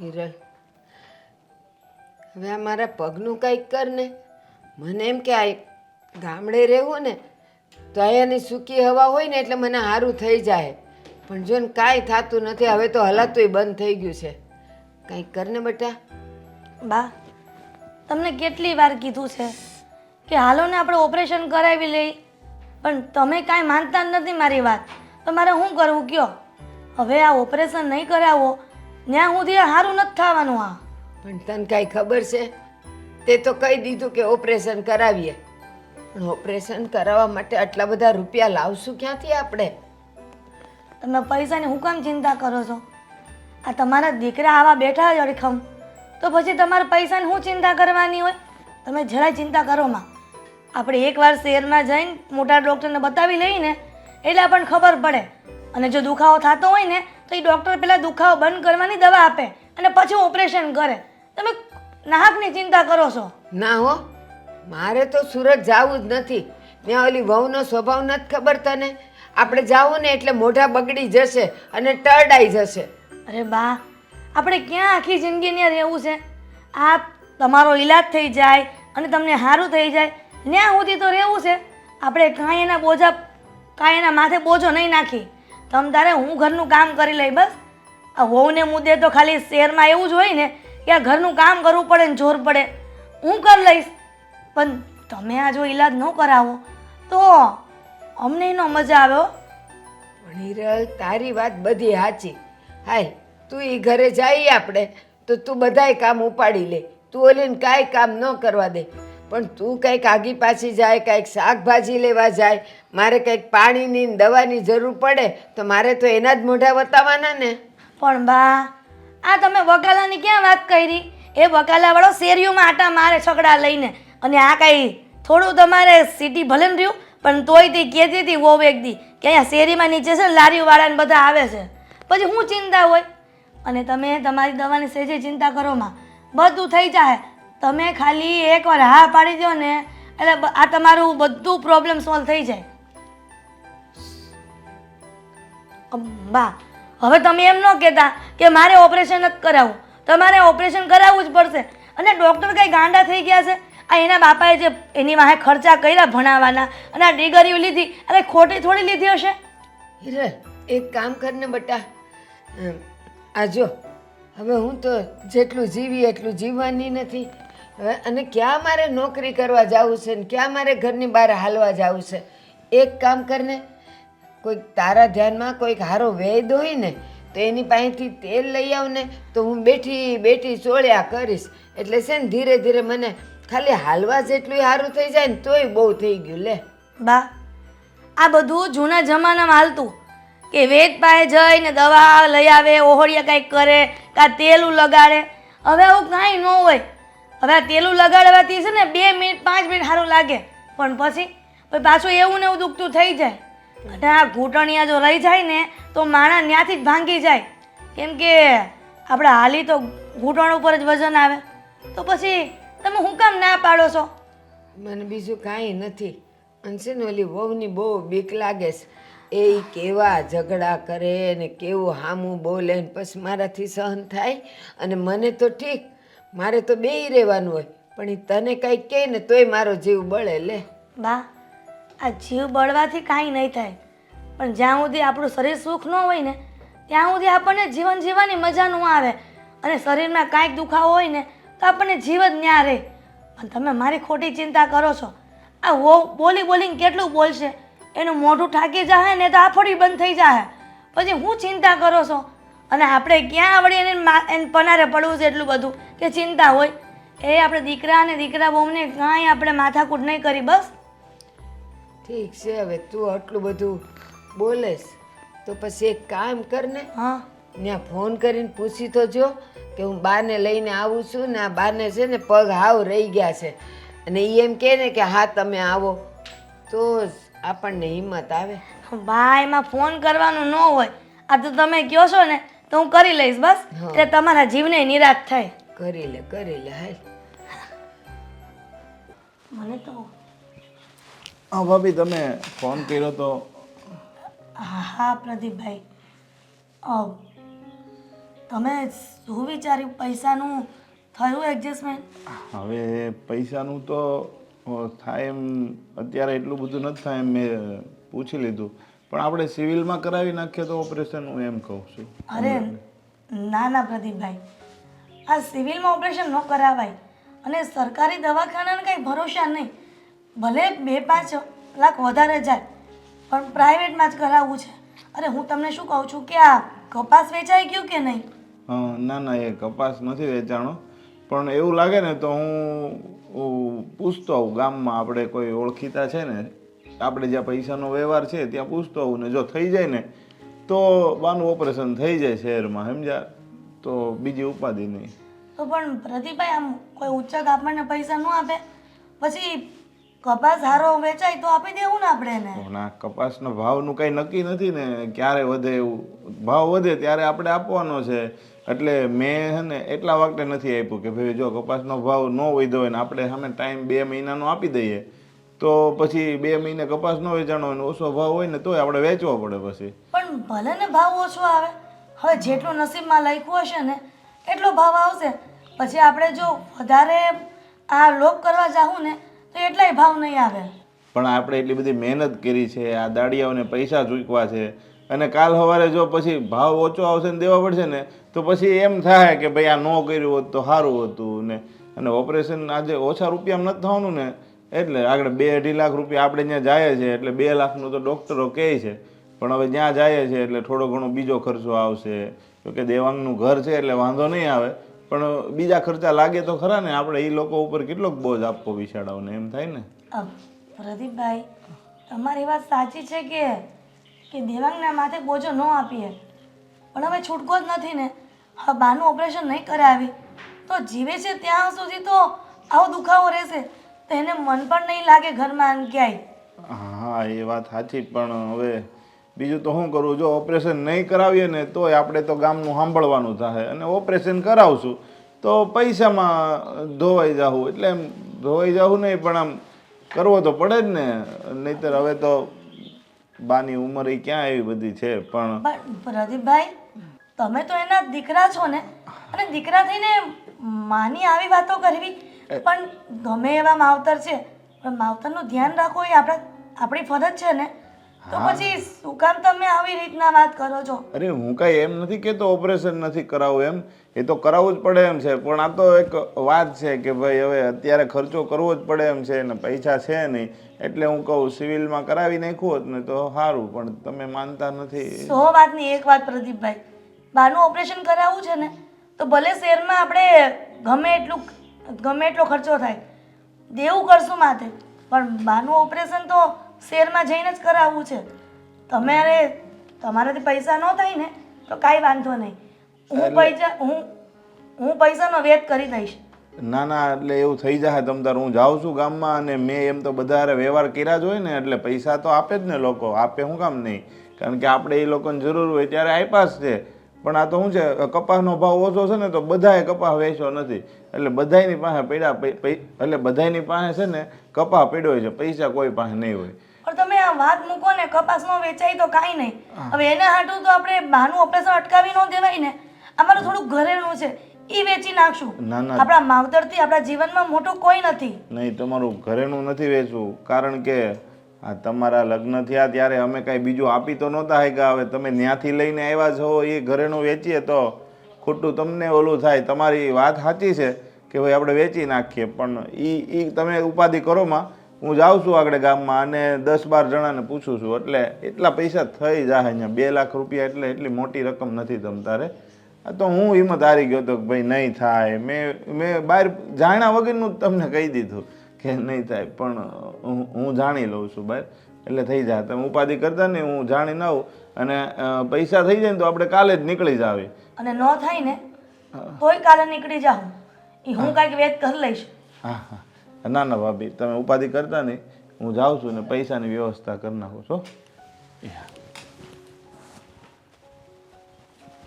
હિરલ. હવે આ મારા પગનું કંઈક કર ને મને એમ કે આ ગામડે રહેવું ને, તો અહીંયાની સૂકી હવા હોય ને એટલે મને સારું થઈ જાય. પણ જો ને કાંઈ થતું નથી, હવે તો હલાતુંય બંધ થઈ ગયું છે. કંઈક કર ને બેટા? બા, તમને કેટલી વાર કીધું છે કે હાલો ને આપણે ઓપરેશન કરાવી લઈ, પણ તમે કાંઈ માનતા જ નથી મારી વાત. તો મારે શું કરવું, કયો? હવે આ ઓપરેશન નહીં કરાવો ત્યાં સુધી સારું નથી થવાનું આ. પણ તને કાંઈ ખબર છે? તે તો કહી દીધું કે ઓપરેશન કરાવીએ. પણ ઓપરેશન કરાવવા માટે આટલા બધા રૂપિયા લાવશું ક્યાંથી આપણે? તમે પૈસાની હું કામ ચિંતા કરો છો? આ તમારા દીકરા આવા બેઠા હોય અડખમ તો પછી તમારે પૈસાની શું ચિંતા કરવાની હોય? તમે જરાય ચિંતા કરો માં. આપણે એકવાર શહેરમાં જઈને મોટા ડૉક્ટરને બતાવી લઈને એટલે આપણને ખબર પડે. અને જો દુખાવો થતો હોય ને તો એ ડૉક્ટર પહેલાં દુખાવો બંધ કરવાની દવા આપે અને પછી ઓપરેશન કરે. તમે નાહકની ચિંતા કરો છો. ના હો મારે તો સુરત જવું જ નથી. ત્યાં ઓલી વહુનો સ્વભાવ નથી ખબર તને? આપણે જાવું ને એટલે મોઢા બગડી જશે અને ટરડાઈ જશે. અરે બા આપણે ક્યાં આખી જિંદગીને રહેવું છે? આ તમારો ઈલાજ થઈ જાય અને તમને સારું થઈ જાય ત્યાં સુધી તો રહેવું છે. આપણે કાંઈ એના બોજા કાંઈ એના માથે બોજો નહીં નાખી. તમ તારે હું ઘરનું કામ કરી લઈ બસ? આ વહુને મુદ્દે તો ખાલી શહેરમાં એવું જ હોય ને કે આ ઘરનું કામ કરવું પડે ને જોર પડે. હું કરી લઈશ. પણ તમે આ જો ઈલાજ ન કરાવો, તો અમને એનો મજા આવ્યો હો. તારી વાત બધી સાચી. હાય, તું એ ઘરે જઈએ આપણે, તો તું બધાય કામ ઉપાડી લે. તું ઓલીને કાંઈ કામ ન કરવા દે. પણ તું કંઈક આગી પાછી જાય, કંઈક શાકભાજી લેવા જાય, મારે કંઈક પાણીની દવાની જરૂર પડે, તો મારે તો એના જ મોઢા વતાવવાના ને. પણ બા, આ તમે વકાલાની ક્યાં વાત કરી? એ વકાલાવાળો શેરીઓમાં આટા મારે છકડા લઈને, અને આ કાંઈ થોડું તમારે સિટી ભલે ને રહ્યું, પણ તોય તે કહેતી હતી વો દી કે અહીંયા શેરીમાં નીચે છે ને લારીવાળાને બધા આવે છે. પછી શું ચિંતા હોય? અને તમે તમારી દવાની સહેજે ચિંતા કરો માં. બધું થઈ જાય તમે ખાલી એકવાર હા પાડી દો ને, એટલે આ તમારું બધું પ્રોબ્લેમ સોલ્વ થઈ જાય. બા, હવે તમે એમ ન કહેતા કે મારે ઓપરેશન જ કરાવવું તમારે ઓપરેશન કરાવવું જ પડશે. અને ડૉક્ટર કંઈ ગાંડા થઈ ગયા છે? આ એના બાપાએ જે એની વાહે ખર્ચા કર્યા ભણાવવાના અને આ ડિગરીઓ લીધી, અરે ખોટી થોડી લીધી હશે? હિરલ એક કામ કરને બટા. આ જો, હવે હું તો જેટલું જીવી એટલું જીવવાની નથી. અને ક્યાં મારે નોકરી કરવા જવું છે ને ક્યાં મારે ઘરની બહાર હાલવા જવું છે? એક કામ કરીને, કોઈક તારા ધ્યાનમાં કોઈક હારો વેદ હોય ને, તો એની પાસેથી તેલ લઈ આવ ને તો હું બેઠી બેઠી ચોળ્યા કરીશ. એટલે છે ને ધીરે ધીરે મને ખાલી હાલવા જેટલું સારું થઈ જાય ને તોય બહુ થઈ ગયું, લે. બા, આ બધું જૂના જમાનામાં હાલતું. કે વેદ પાસે જઈને દવા લઈ આવે, ઓહળિયા કંઈક કરે, કાં તેલું લગાડે. હવે આવું કાંઈ ન હોય. હવે આ તેલું લગાડવાથી છે ને બે મિનિટ, પાંચ મિનિટ સારું લાગે. પણ પછી પછી પાછું એવું ને એવું દુખતું થઈ જાય. અને આ ઘૂંટણિયા જો રહી જાય ને, તો માણસ ત્યાંથી જ ભાંગી જાય. કેમ કે આપણે હાલી તો ઘૂંટણ ઉપર જ વજન આવે. તો પછી તમે હું કામ ના પાડો છો? મને બીજું કાંઈ નથી. અને છે ને ઓલી વહુની બહુ બીક લાગે છે. એ કેવા ઝઘડા કરે ને કેવું હામું બોલે ને પછી મારાથી સહન થાય. અને મને તો ઠીક મારે તો બેય રહેવાનું હોય, પણ એ તને કાંઈ કહે ને તોય મારો જીવ બળે, લે. બા, આ જીવ બળવાથી કાંઈ નહીં થાય. પણ જ્યાં સુધી આપણું શરીર સુખ ન હોય ને, ત્યાં સુધી આપણને જીવન જીવવાની મજા ન આવે. અને શરીરમાં કાંઈક દુખાવો હોય ને, તો આપણને જીવ જ ન્યા રહે. પણ તમે મારી ખોટી ચિંતા કરો છો. આ વો બોલી બોલીને કેટલું બોલશે? એનું મોઢું ઠાકી જાય ને તો આફડી બંધ થઈ જાય પછી હું ચિંતા કરો છો? અને આપણે ક્યાં આવડીએ એને મા- એને પનારે પડવું છે એટલું બધું કે ચિંતા હોય. એ આપણે દીકરા અને દીકરા બહુને કાંઈ આપણે માથાકૂટ નહીં કરી બસ. ઠીક છે હવે તું આટલું બધું બોલેસ તો પછી એક કામ કર ને. હા. ત્યાં ફોન કરીને પૂછી તો જો કે હું બાને લઈને આવું છું ને આ બાને છે ને પગ હાવ રહી ગયા છે. અને એ એમ કહે ને કે હા તમે આવો. તો જ આપણને હિંમત આવે. ભાઈ એમાં ફોન કરવાનું ન હોય. આ તો તમે કહો છો ને તો હું કરી લઈશ બસ. હા. એટલે તમારા જીવને નિરાશ થાય. કરી લે કરી લે હાલ. મને તો હા ભાભી તમે ફોન કર્યો તો. હા પ્રદીપભાઈ. અ, તમે શું વિચાર્યું? પૈસાનું થયું એડજસ્ટમેન્ટ હવે પૈસાનું તો અ, થાય એમ અત્યારે એટલું બધું નથી થાય એમ મેં પૂછી લીધું. પણ આપણે સિવિલમાં કરાવી નાખીએ તો ઓપરેશન હું એમ કહું છું. અરે ના ના પ્રદીપભાઈ આ સિવિલમાં ઓપરેશન ન કરાવાય અને સરકારી દવાખાનાને કંઈ ભરોસા નહીં. ભલે બે પાંચ લાખ વધારે જાય પણ પ્રાઇવેટમાં જ કરાવવું છે. અરે હું તમને શું કહું છું કે આ કપાસ વેચાઈ ગયું કે નહીં? ના ના એ કપાસ નથી વેચાણો. પણ એવું લાગે ને તો હું હું પૂછતો આવું ગામમાં આપણે કોઈ ઓળખીતા છે ને આપણે જ્યાં પૈસાનો વ્યવહાર છે ત્યાં પૂછતો આવું ને જો થઈ જાય ને તો બાનું ઓપરેશન થઈ જાય શહેરમાં સમજ્યા? તો બીજી ઉપાધિ નહીં. તો પણ પ્રદીપભાઈ આમ કોઈ ઉચ્ચક આપણને પૈસા ન આપે પછી કપાસ સારો વેચાય તો આપી દેવું ને આપણે એને? ના કપાસનો કપાસના ભાવનું કંઈ નક્કી નથી ને ક્યારે વધે એવું. ભાવ વધે ત્યારે આપણે આપવાનો છે. એટલે મેં છે ને એટલા વખતે નથી આપ્યું કે ભાઈ જો કપાસનો ભાવ ન વધ્યો હોય ને આપણે સામે ટાઈમ બે મહિનાનો આપી દઈએ. તો પછી બે મહિને કપાસ ન વેચાણો હોય ને ઓછો ભાવ હોય ને તોય આપણે વેચવો પડે પછી. પણ ભલે ને ભાવ ઓછો આવે હવે જેટલું નસીબમાં લખ્યું હશે ને એટલો ભાવ આવશે. પછી આપણે જો વધારે આ લોક કરવા જાવું ને તો એટલાય ભાવ નહીં આવે. પણ આપણે એટલી બધી મહેનત કરી છે આ દાડિયાઓને પૈસા ચૂકવા છે અને કાલ સવારે જો પછી ભાવ ઓછો આવશે ને દેવા પડશે ને તો પછી એમ થાય કે ભાઈ આ ન કર્યું હોત તો સારું હતું ને અને ઓપરેશન આજે ઓછા રૂપિયામાં નથી થવાનું ને એટલે આગળ બે અઢી લાખ રૂપિયા આપણે ત્યાં જાય છે, એટલે બે લાખનું તો ડૉક્ટરો કહે છે, પણ હવે જ્યાં જાય છે, એટલે થોડો ઘણો બીજો ખર્ચો આવશે. કે દેવાંગનું ઘર છે, એટલે વાંધો નહીં આવે, પણ બીજા ખર્ચા લાગે તો ખરા ને, આપણે એ લોકો ઉપર કેટલોક બોજ આપવો વિશાળાઓને, એમ થાય ને? પ્રદીપભાઈ, તમારી વાત સાચી છે કે કે દેવાંગના માથે બોજો ન આપીએ. પણ હવે છૂટકો જ નથી ને, હવે બાનું ઓપરેશન નહીં કરાવી, તો જીવે છે ત્યાં સુધી તો આવો દુખાવો રહેશે. તો એને મન પણ નહીં લાગે ઘરમાં આમ ક્યાંય. હા એ વાત સાચી પણ હવે બીજું તો શું કરું? જો ઓપરેશન નહીં કરાવીએ ને તોય આપણે તો ગામનું સાંભળવાનું થાય અને ઓપરેશન કરાવશું તો પૈસામાં ધોવાઈ જાવું એટલે એમ ધોવાઈ જાવું નહીં પણ આમ કરવો તો પડે જ ને. નહીતર હવે તો બાની ઉંમર ક્યાં એવી બધી છે પણ પણ પ્રદીપભાઈ તમે તો એના દીકરા છો ને? અને દીકરા થઈને માની આવી વાતો કરવી પણ ગમે એવા માવતર છે પણ માવતરનું ધ્યાન રાખવું એ આપણા આપણી ફરજ છે ને. તો પછી શું કામ તમે આવી રીતના વાત કરો છો? અરે હું કાંઈ એમ નથી કહેતો ઓપરેશન નથી કરાવવું એમ. એ તો કરાવવું જ પડે એમ છે પણ આ તો એક વાત છે કે ભાઈ હવે અત્યારે ખર્ચો કરવો જ પડે એમ છે ને પૈસા છે નહીં. એટલે હું કહું સિવિલમાં કરાવી નાખ્યું હોત ને તો સારું પણ તમે માનતા નથી. સો વાતની એક વાત પ્રદીપભાઈ. બાનું ઓપરેશન કરાવવું છે ને તો ભલે શહેરમાં આપણે ગમે એટલું ગમે એટલો ખર્ચો થાય. દેવું કરશું માથે. પણ બાનું ઓપરેશન તો શેરમાં જઈને જ કરાવવું છે. તમારે તમારાથી પૈસા ન થાય ને તો કાંઈ વાંધો નહીં. હું પૈસા હું હું પૈસાનો વેત કરી દઈશ. ના ના એટલે એવું થઈ જાય. તમ તાર હું જાઉં છું ગામમાં અને મેં એમ તો બધા વ્યવહાર કર્યા જ હોય ને એટલે પૈસા તો આપે જ ને લોકો. આપે શું કામ નહીં? કારણ કે આપણે એ લોકોને જરૂર હોય ત્યારે આપ્યા જ છે. પણ આ તો શું છે કપાસનો ભાવ ઓછો છે ને તો બધાએ કપાસ વેચ્યો નથી. એટલે બધાની પાસે પડ્યા પૈ- પૈ- એટલે બધાની પાસે છે ને કપાસ પડ્યો હોય છે પૈસા કોઈ પાસે નહીં હોય. પણ તમે આ વાત મૂકો ને કપાસમાં વેચાય તો કાંઈ નહીં. હવે એના હાટું તો આપણે બાનું ઓપરેશન અટકાવી ન દેવાય ને અમારું થોડું ઘરેલું છે એ વેચી નાખશું. ના ના. આપણા માવતરથી આપણા જીવનમાં મોટું કોઈ નથી. નહીં તમારું ઘરેનું નથી વેચવું કારણ કે આ તમારા લગ્ન થયા ત્યારે અમે કાંઈ બીજું આપી તો નહોતા હેગા હવે તમે ત્યાંથી લઈને આવ્યા છો એ ઘરેણું વેચીએ તો ખોટું તમને ઓલું થાય. તમારી વાત સાચી છે કે ભાઈ આપણે વેચી નાખીએ, પણ એ એ તમે ઉપાધિ કરોમાં હું જાઉં છું આગળ ગામમાં અને દસ બાર જણાને પૂછું છું. એટલે એટલા પૈસા થઈ જાય અહીંયા. બે લાખ રૂપિયા એટલે એટલી મોટી રકમ નથી તમતારે આ તો હું હિંમત હારી ગયો તો કે ભાઈ નહીં થાય. મેં મેં બહાર જાણ્યા વગરનું જ તમને કહી દીધું. કે નહીં થાય પણ હું હું જાણી લઉં છું બહાર એટલે થઈ જાય. તમે ઉપાધિ કરતા ને હું જાણીને આવું. અને પૈસા થઈ જાય ને તો આપણે કાલે જ નીકળી જાવે. અને ન થાય ને તોય કાલે નીકળી જાવ એ હું કાંઈક વેત કરી લઈશ. હા હા. ના ના ભાભી તમે ઉપાધિ કરતા નહીં. હું જાઉં છું ને પૈસાની વ્યવસ્થા કરી નાખું છો